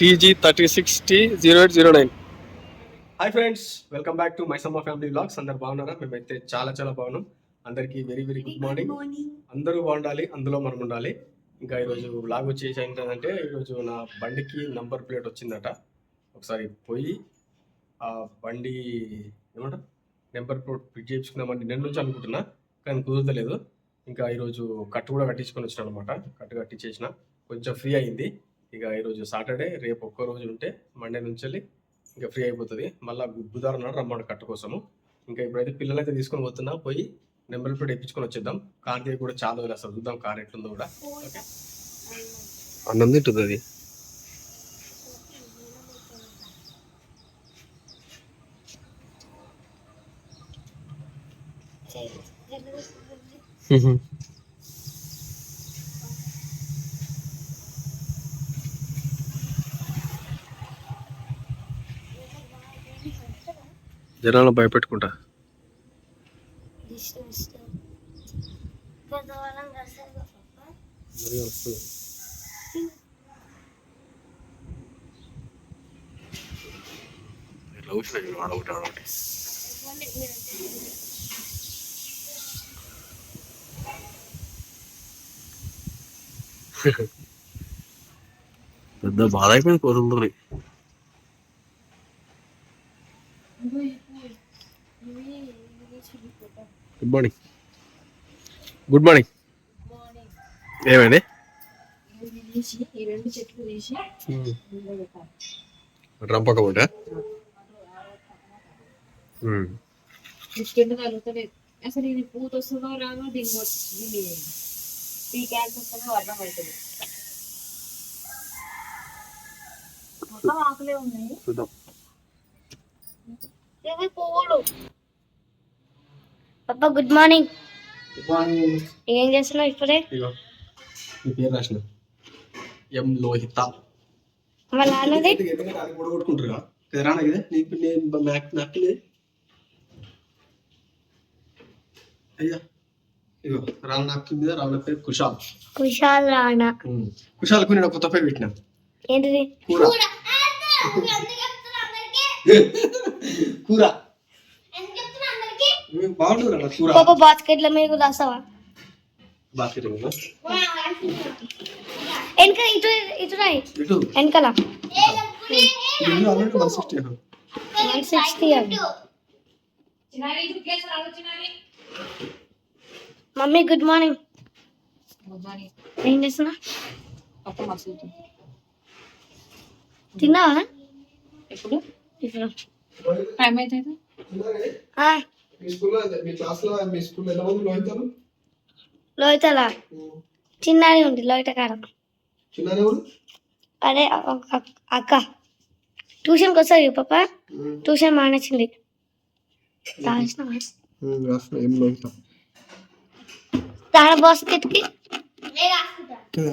TG thirty six T zero eight zero nine hi friends welcome back to my Samma family vlogs అందరు బాగున్నారా? మేమైతే చాలా చాలా బాగున్నాం. అందరికీ వెరీ వెరీ గుడ్ మార్నింగ్ అందరూ బాగుండాలి అందులో మనం ఉండాలి. ఇంకా ఈరోజు బ్లాగ్ వచ్చేసి ఏంటంటే ఈరోజు నా బండికి నంబర్ ప్లేట్ వచ్చిందట. ఒకసారి పోయి ఆ బండి ఏమంటారు? నెంబర్ ప్లేట్ ఫిట్ చేయించుకుందామని నేను నుంచి అనుకుంటున్నా కానీ కుదరలేదు ఇంకా ఈరోజు కట్టు కూడా కట్టించుకొని వచ్చిన అనమాట కట్టు కట్టించేసిన. కొంచెం ఫ్రీ అయింది. ఇక ఈరోజు సాటర్డే రేపు ఒక్క రోజు ఉంటే మండే నుంచి వెళ్ళి ఇంకా ఫ్రీ అయిపోతుంది. మళ్ళీ బుధవారం నాడు రమ్మడు కట్టు కోసము. ఇంకా ఇప్పుడైతే పిల్లలైతే తీసుకొని పోతున్నా పోయి నెంబర్ ప్లేట్ ఇప్పించుకొని వచ్చేద్దాం. కార్ దగ్గర కూడా చాలా రోజులు అసలు చూద్దాం కార్ ఎట్లుందో కూడా. ఓకే అన్నం తింటుంది అది. జనాలను భయపెట్టుకుంటా. ఇట్లా కూర్చున్నా చూడు. పెద్ద బాధ అయిపోయింది కోతులతో గుడ్ మార్నింగ్ గుడ్ మార్నింగ్ పెట్టాలి. రంపక ఉంటా అసలు ఇది పూత వస్తుందో రాదో దీని మొ- దీని పీకాల్సి వస్తుందో అర్థం అవుతుంది మొత్తం ఆకులే ఉన్నాయి. చూద్దాం. ఇవి పువ్వులు పప్పా గుడ్ మార్నింగ్ గుడ్ మార్నింగ్ ఏం చేస్తున్నావు ఇప్పుడే? నీ పేరు రాసిన. ఎం లోహిత. మా నాన్నది? కొట్టుకుంటారు కదా? రానా కదా నీకు నేను మ్యాక్ నక్కలే అయ్యా ఇగో రాళ్ళ నక్కి మీద రాళ్ళ పేరు కుషాల్. కుషాల్ రాణా. కుషాల్కు నేను కొత్త పేరు పెట్టిన. ఏంటిది? కూర. కూర. ఉమ్, బాగుంటుంది అన్న కూర పాప బాస్కెట్ల మీద కూడా రాస్తావా బాస్కెట్ ఉందా? వెనక ఇటు ఇటు రాయి ఇటు వెనకాల ఇది already one sixty one sixty అవి మమ్మీ గుడ్ మార్నింగ్ ఏం చేస్తున్నా తిన్నావా ఎప్పుడు ఇప్పుడు టైం అయితే ఆ, మీ స్కూల్లో మీ క్లాస్లో మీ స్కూల్లో ఎంతమంది లోహితాలు? లోహితలా చిన్నది ఉంది లోహిత కారం చిన్న ఎవరు అదే అక్క- అక్క. ట్యూషన్కి వస్తుంది పాప. ట్యూషన్ మానేసింది. ఏం లోహిత? దాని బాస్కెట్కి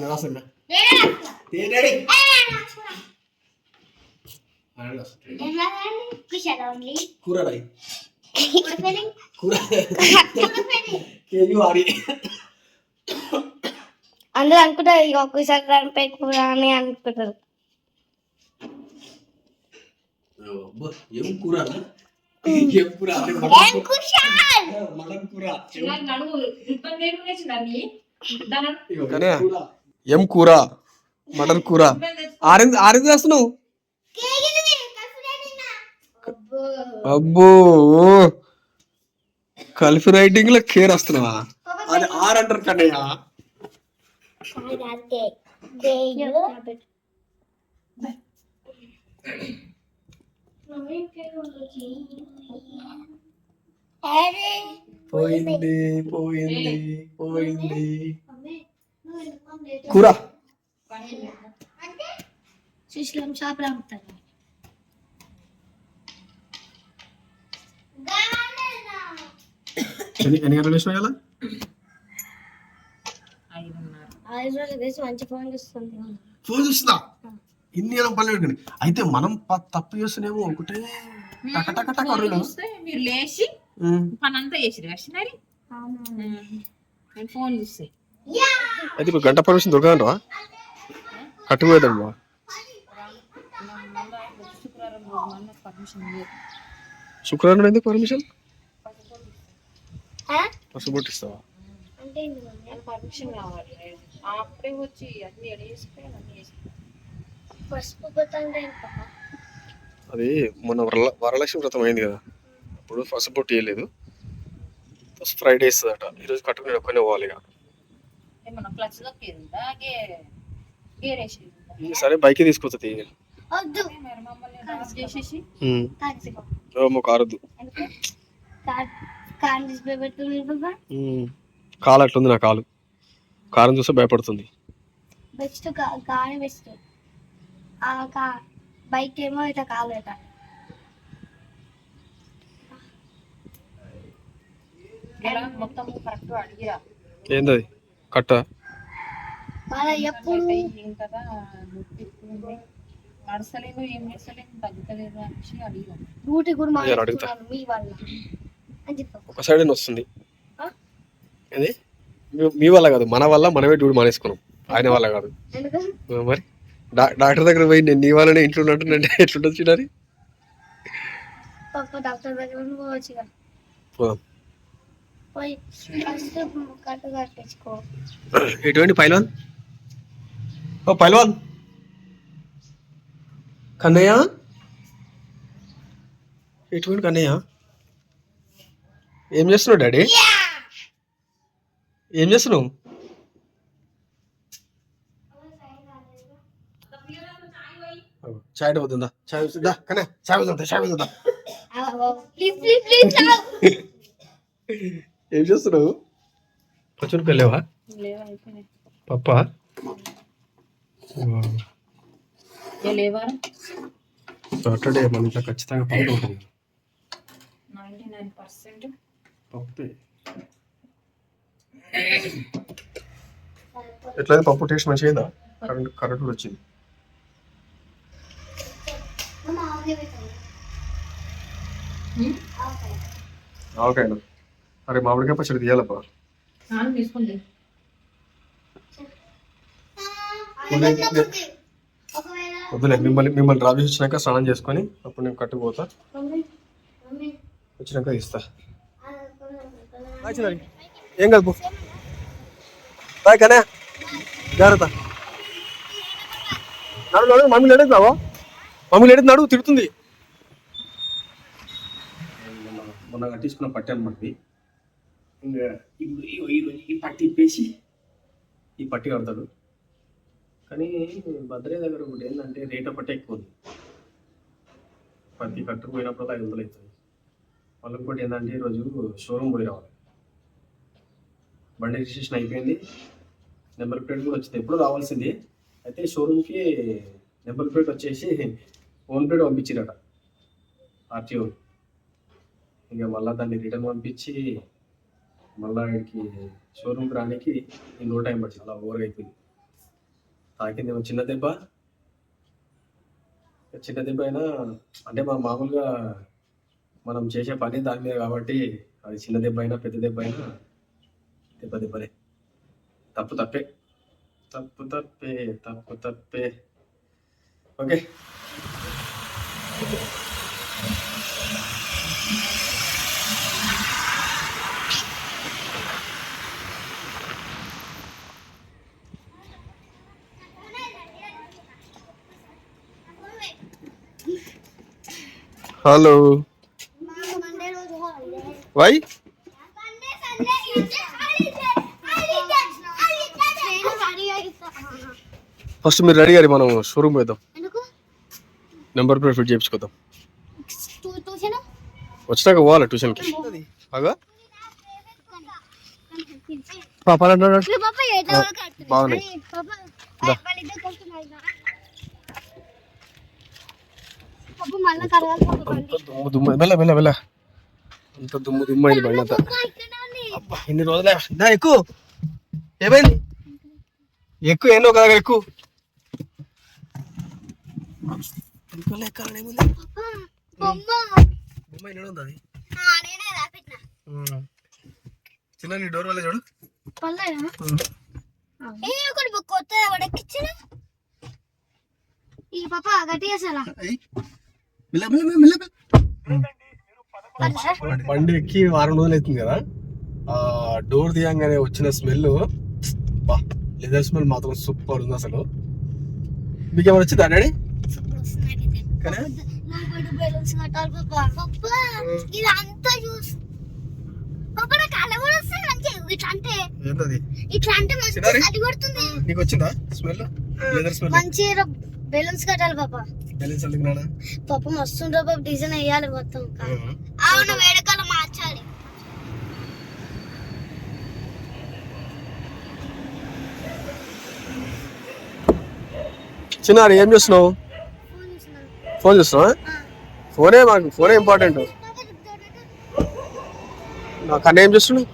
రాసిన కూర అందరూ అనుకుంటారు ఇక ఒక్కసారి దానిపై కూర అని అనుకుంటారు. ఏం కూర ఏం కూర అంటే మటన్ కూర. ఏం మటన్ ఆరెంజ్ ఆరెంజ్ వేస్తున్నావు? అబ్బో! కలిపి రైటింగ్లో కేర్ వస్తున్నావా అది ఆర్ అంటారు కన్నయ్య. పోయింది పోయింది పోయింది. కూర. అమ్ముతారు ఎన్ని ఎన్ని గంటలు వేసినా ఇలా ఐదున్నర. ఐదు రోజులు వేసి మంచి ఫోన్ చేస్తుంది. ఫోన్ చూస్తుందా? ఇన్ని ఏమో పనులు పెట్టుకుని. అయితే మనం తప్పు చేస్తున్నామో ఒకటే టక టక టక మీరు లేచి. పని అంతా చేసిరు నేను ఫోన్ చూస్తే. అయితే ఇప్పుడు గంట పర్మిషన్ పర్మిషన్ లేదు శుక్రవారం ఎందుకు పర్మిషన్? మమ్మీ? అది పర్మిషన్ కావాలి అప్పుడే వచ్చి అన్ని పసుపు? అది మొన్న వరల వరలక్ష్మి వ్రతం అయింది కదా. అప్పుడు పసుబొట్టు ఇవ్వలేదు ఫస్ట్ ఫ్రైడే ఇస్తుందట. ఈరోజు కట్టుకుని ఒక్కనే పోవాలి ఇక. సరే బైక్ తీసుకొస్తుంది కారద్దు కాలు అట్లుంది నా కాలు. కారం చూస్తే భయపడుతుంది. Best car best. ఆ కా బైక్ ఏమో ఇట్లా కాలు ఇట ఇలా మొత్తం కరెక్ట్ అడిగిరా? ఏందది? కట్ట? ఎప్పుడు. నడసలేను ఏం చేస్తలేను తగ్గుతలేదు అనేసి అడిగాం డ్యూటీ కూడా నేను అడుగుతా. మానేస్తున్నాను మీ వల్ల ఒక సైడ్ వస్తుంది? ఏంది? మీ- వల్ల కాదు మన వల్ల మనమే డ్యూటీ మానేసుకున్నాం. ఆయన వల్ల కాదు. మరి? డాక్టర్ దగ్గర పోయి నేను నీ వల్లనే ఇంట్లో డాక్టర్ దగ్గర. పోదాం. ఫస్ట్ కట్టు కట్టించుకో. ఎటువంటి పైల్వాన్? ఓ పైల్వాన్! కన్నయ్య? ఎటువంటి కన్నయ్య? ఏం చేస్తున్నావు డాడీ? ఏం చేస్తున్నావు? చాయ్ అవుతుందా చాయ్ వస్తుందా? ఏం చేస్తున్నావు? పచ్చునికి వెళ్ళావా పప్ప సాటర్డే మన ఇంట్లో ఖచ్చితంగా పప్పు ఉంటుంది. నైంటీ నైన్ పర్సెంట్ పప్పే ఎట్లయితే పప్పు టేస్ట్ మంచిగా కరెంట్ కరెంట్ కూడా వచ్చింది. ఓకే అరే మామిడికాయ పచ్చడి ఒకవేళ వద్దులే మిమ్మల్ని మిమ్మల్ని డ్రాప్ చేసి వచ్చినాక స్నానం చేసుకొని అప్పుడు నేను కట్టుకుపోతా మమ్మీ మమ్మీ. వచ్చినాక ఇస్తా. ఏం కాదు బాయ్ కనే. జాగ్రత్త. నడు నడు మమ్మీ నడుగుతావా మమ్మీ నడుగు నడుగు తిడుతుంది. మొన్న కట్టించుకున్న పట్టి అనమాట ఇప్పుడు ఈ పట్టి ఇప్పేసి ఈ పట్టి కడతాడు. కానీ భద్రయ్య దగ్గర ఒకటి ఏంటంటే రేట్ పట్టే ఎక్కువ ఉంది. ప్రతి కట్టుకు పోయినప్పుడు ఐదు వందలు అవుతుంది. మళ్ళీ ఇంకోటి ఏంటంటే ఈరోజు షోరూమ్ పోయి రావాలి. బండి రిజిస్ట్రేషన్ అయిపోయింది. నెంబర్ ప్లేట్ కూడా వచ్చింది. ఎప్పుడు రావాల్సింది. అయితే షోరూమ్కి నెంబర్ ప్లేట్ వచ్చేసి ఓన్ ప్లేట్ పంపించారట. ఆర్టీఓ. ఇంకా మళ్ళీ దాన్ని రిటర్న్ పంపించి మళ్ళీ ఇక్కడికి షోరూమ్కి రానికి నో టైం పట్టింది అలా ఓవర్ అయిపోయింది. తాకింది ఏమో చిన్న దెబ్బ. చిన్న దెబ్బ అయినా అంటే మా మామూలుగా మనం చేసే పని దాని మీద కాబట్టి అది చిన్న దెబ్బ అయినా పెద్ద దెబ్బ అయినా దెబ్బ దెబ్బలే తప్పు తప్పే తప్పు తప్పే తప్పు తప్పే ఓకే హలో మండే రోజు holiday why Monday Sunday Tuesday holiday holiday నేను రెడీ అయితా ఫస్ట్ మీరు రెడీ గారి మనం షోరూమ్ పోదాం నెంబర్ ప్లేట్ ఫిట్ చేయించుకోదాం వచ్చినాక పోవాలి ట్యూషన్కి? బాగా పాప బాగున్నాయి. దుమ్ము దుమ్ము. అంత దుమ్ము దుమ్ము అయింది బండి అంతా. అబ్బా ఇన్ని రోజులే. దా ఎక్కువ ఏమైంది? ఎక్కువ ఎన్నో కదా ఎక్కువ ఎక్కాలని ఏముంది బొమ్మ ఉంది అది? చిన్న నీ డోర్ వల్ల చూడు. ఈ పాప. బండి ఎక్కి వారం రోజులు అవుతుంది కదా. ఆ డోర్ తీయంగానే వచ్చిన స్మెల్ బా లెదర్ స్మెల్ మాత్రం సూపర్ ఉంది అసలు. మీకు ఏమైనా వచ్చిందా డాడీ? బెలూన్స్ కట్టాలి పాప పప్ప ఇది అంతా చూసి పాప నాకు అలా కూడా వస్తుంది మంచిగా ఇట్లా అంటే ఏంటది? ఇట్లా అంటే మంచిగా చిన్నారి? చలి కొడుతుంది. నీకు వచ్చిందా స్మెల్? Leather smell? మంచిగా బెలూన్స్ కట్టాలి పాప. పాప మస్తు పాప డిజైన్ వేయాలి మొత్తం. అవును వేడుకలు మార్చాలి. చిన్నారి ఏం చేస్తున్నావు? ఫోన్ చూస్తున్నా ఫోనే మాకు ఫోనే ఇంపార్టెంట్. నా కన్నా ఏం చేస్తున్నావు?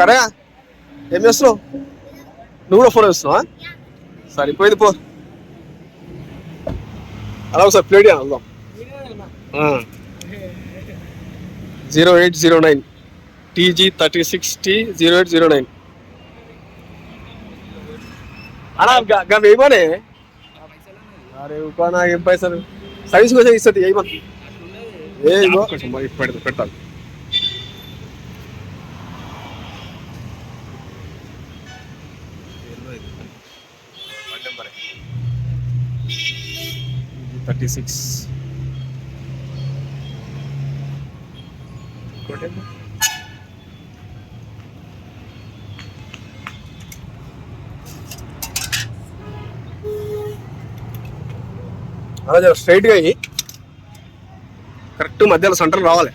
కన్నయ్య ఏం చేస్తున్నావు? నువ్వు కూడా ఫోన్ చూస్తున్నావా? సరిపోయింది పో. అలా ఒకసారి ప్లేట్ వెళ్దాం. Zero eight zero nine. TG thirty six T zero eight zero nine. అలా గా అరే ఉపా నాకు ఏం పైసలు? సర్వీస్ కోసం ఇస్తుంది ఏమని ఏ ఇగో మరి పెడతా పెడతాను థర్టీ సిక్స్ అలా స్ట్రైట్గా అయ్యి కరెక్ట్ మధ్యలో సెంటర్ రావాలి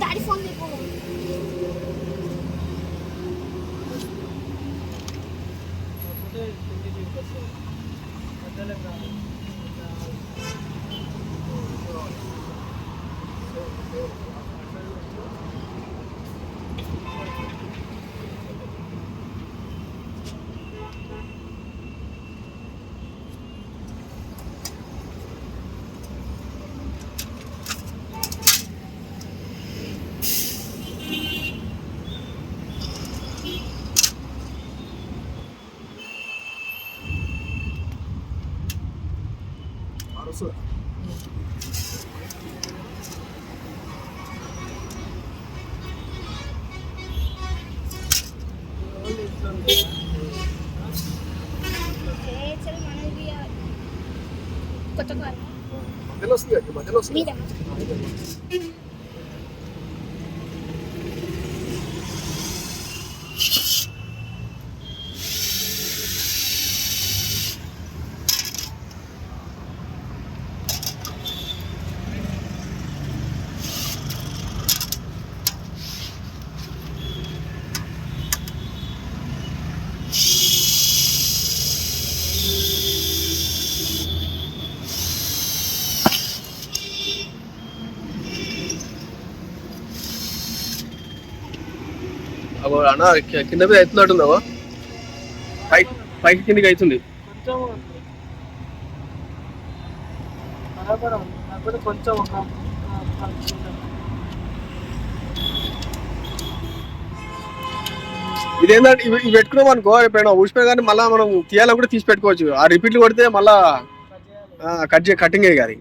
డాడీ ఫోన్ తీసుకో కొత్త కారు మధ్యలో వస్తుంది మధ్యలో వస్తుంది అబ్బో అన్న కింద మీద అవుతున్నట్టుందావా పైకి పైకి కిందకి అవుతుంది కొంచెం ఇదేంటంటే ఇవి ఇవి పెట్టుకున్నాం అనుకో ఎప్పుడైనా ఊసిపోయి కానీ మళ్ళీ మనం తీయాలని కూడా తీసి పెట్టుకోవచ్చు. ఆ రిపీట్లు కొడితే మళ్ళా కట్ చే కటింగ్ అయ్యి కానీ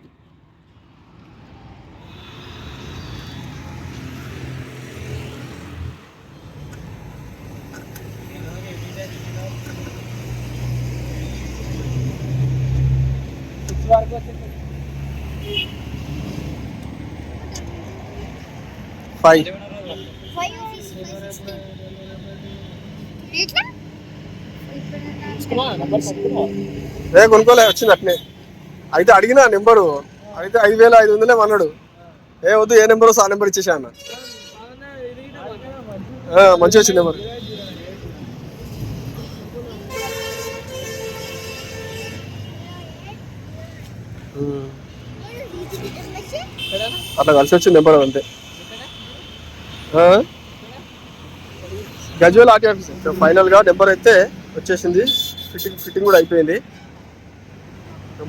ఫైవ్ ఏ కొనుక్కోలే వచ్చింది అట్నే. అయితే అడిగిన నెంబరు. అయితే ఐదు వేల ఐదు వందలే అన్నాడు. ఏ వద్దు ఏ నెంబర్ వస్తే ఆ నెంబర్ ఇచ్చేసా అన్న. ఆ, మంచిగా వచ్చింది నెంబర్. అట్లా కలిసి వచ్చింది నెంబర్ అంతే? Gajwel RT office. ఫైనల్గా నెంబర్ అయితే వచ్చేసింది. ఫిట్టింగ్ ఫిట్టింగ్ కూడా అయిపోయింది.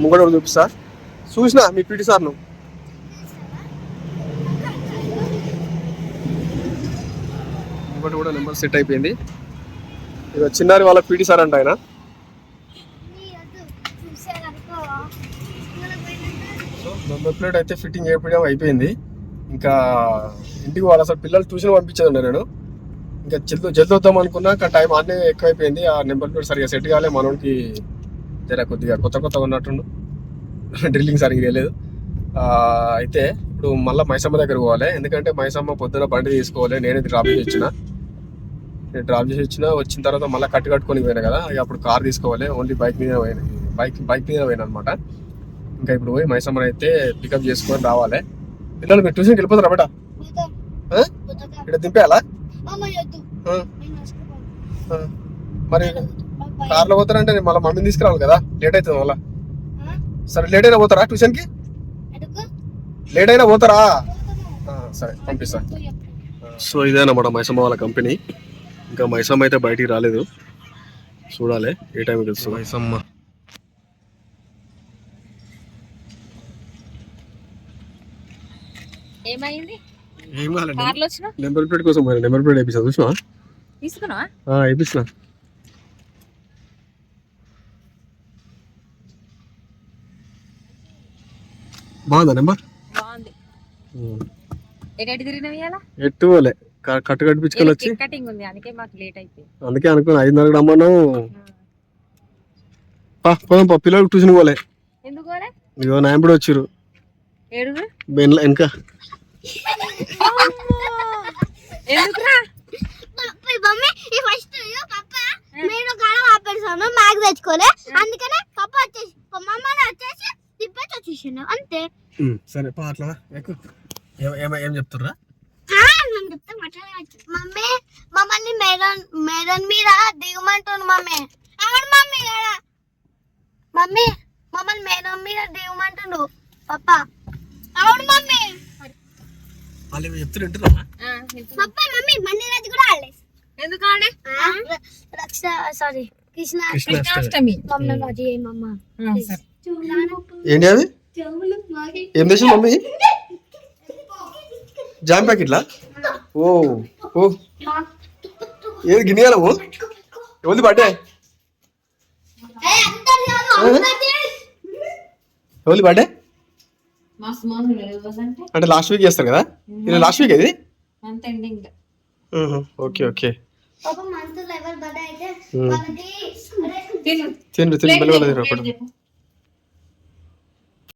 ముంగడ కూడా చూపిస్తా. చూసిన మీ పీటీ సార్ను? ముంగట కూడా నెంబర్ సెట్ అయిపోయింది. ఇక చిన్నారి వాళ్ళ పీటీ సార్ అంట ఆయన. సో నెంబర్ ప్లేట్ అయితే ఫిట్టింగ్ చేయడం అయిపోయింది. ఇంకా ఇంటికి వాళ్ళు అసలు పిల్లలు ట్యూషన్ పంపించేది నేను. ఇంకా జల్ది జల్ది వద్దాం అనుకున్నా కానీ టైం అన్నీ ఎక్కువైపోయింది. ఆ నెంబర్ ప్లేట్ సరిగా సెట్ కాలే. మనోడికి జర కొద్దిగా కొత్త కొత్త ఉన్నట్టుండు. డ్రిల్లింగ్ సరిగ్గా తెలియదు అయితే ఇప్పుడు మళ్ళీ మైసమ్మ దగ్గర పోవాలి. ఎందుకంటే మైసమ్మ పొద్దున బండి తీసుకోవాలి. నేనే డ్రాప్ చేసి వచ్చిన నేను డ్రాప్ చేసి వచ్చిన వచ్చిన తర్వాత మళ్ళీ కట్టు కట్టుకొని పోయినా కదా. ఇక అప్పుడు కార్ తీసుకోవాలి. ఓన్లీ బైక్ మీద పోయిన. బైక్ బైక్ మీద పోయినా అనమాట ఇంకా ఇప్పుడు పోయి మైసమ్మని అయితే పికప్ చేసుకొని రావాలి. పిల్లలు మీరు ట్యూషన్కి వెళ్ళిపోతారా బేట? ఇక్కడ దింపేయాలా. మరి కార్లో పోతారంటే నేను మళ్ళీ మమ్మీని తీసుకురావాలి కదా? లేట్ అవుతుంది మళ్ళీ. సరే లేట్ అయినా పోతారా ట్యూషన్కి? లేట్ అయినా పోతారా? సరే పంపిస్తా. సో ఇదేనమాట మైసమ్మ వాళ్ళ కంపెనీ. ఇంకా మైసమ్మ అయితే బయటికి రాలేదు. చూడాలి ఏ టైంకి వస్తుంది మైసమ్మ. ఏమైంది? ఏం నెంబర్ ప్లేట్ కోసం పోయినా? నెంబర్ ప్లేట్ వేపిస్తా చూసినా వేపిస్తున్నా. బాగుందా నెంబర్? ఎట్టు పోలే. కట్టు కట్టించుకొని వచ్చి. అందుకే అనుకున్నా ఐదున్నరకు రమ్మను పా పోదాం పా. పిల్లలకు ట్యూషన్ పోలే? ఇగో నాయంపుడు వచ్చిర్రు. వెనక వెనక. ఎందుకురా? మమ్మీ ఈ ఫస్ట్ పప్ప నేను కాడ ఆపేసాను మ్యాగ్ తెచ్చుకోలే. అందుకనే పప్ప వచ్చేసి మమ్మల్ని వచ్చేసి తిప్పేసి వచ్చేసాను అంతే. సరే పా అట్లా. ఎక్కు ఏం చెప్తుర్రా. మమ్మీ మమ్మల్ని మేడన్ మేడన్ మీద దిగమంటుంది మమ్మీ. అవును మమ్మీ. మమ్మీ మమ్మల్ని మేడన్ మీద దిగమంటుండు పప్ప అవును మమ్మీ? వాళ్ళు ఏమో చెప్తున్నారు? పప్ప మమ్మీ మండి రాజు కూడా ఆడలేదు ఎందుకు ఆడే రక్ష సారీ కృష్ణ కృష్ణ కృష్ణాష్టమి మమ్మల్ని రాజు ఏ మమ్మ? సరే. ఏంటి అవి ఏం చేసింది మమ్మీ? జామ్ ప్యాకెట్లా? ఓ ఓ. ఏది గిన్నెయాలము ఎవరిది బర్త్డే ఎవరిది బర్త్డే అంటే లాస్ట్ వీక్ చేస్తారు కదా? ఇది లాస్ట్ వీక్ ఇది అంత ఎండింగ్ ఓకే ఓకే పాప మంత్ లెవెల్ బర్త్డే అయితే Hmm. వాళ్ళకి తిను.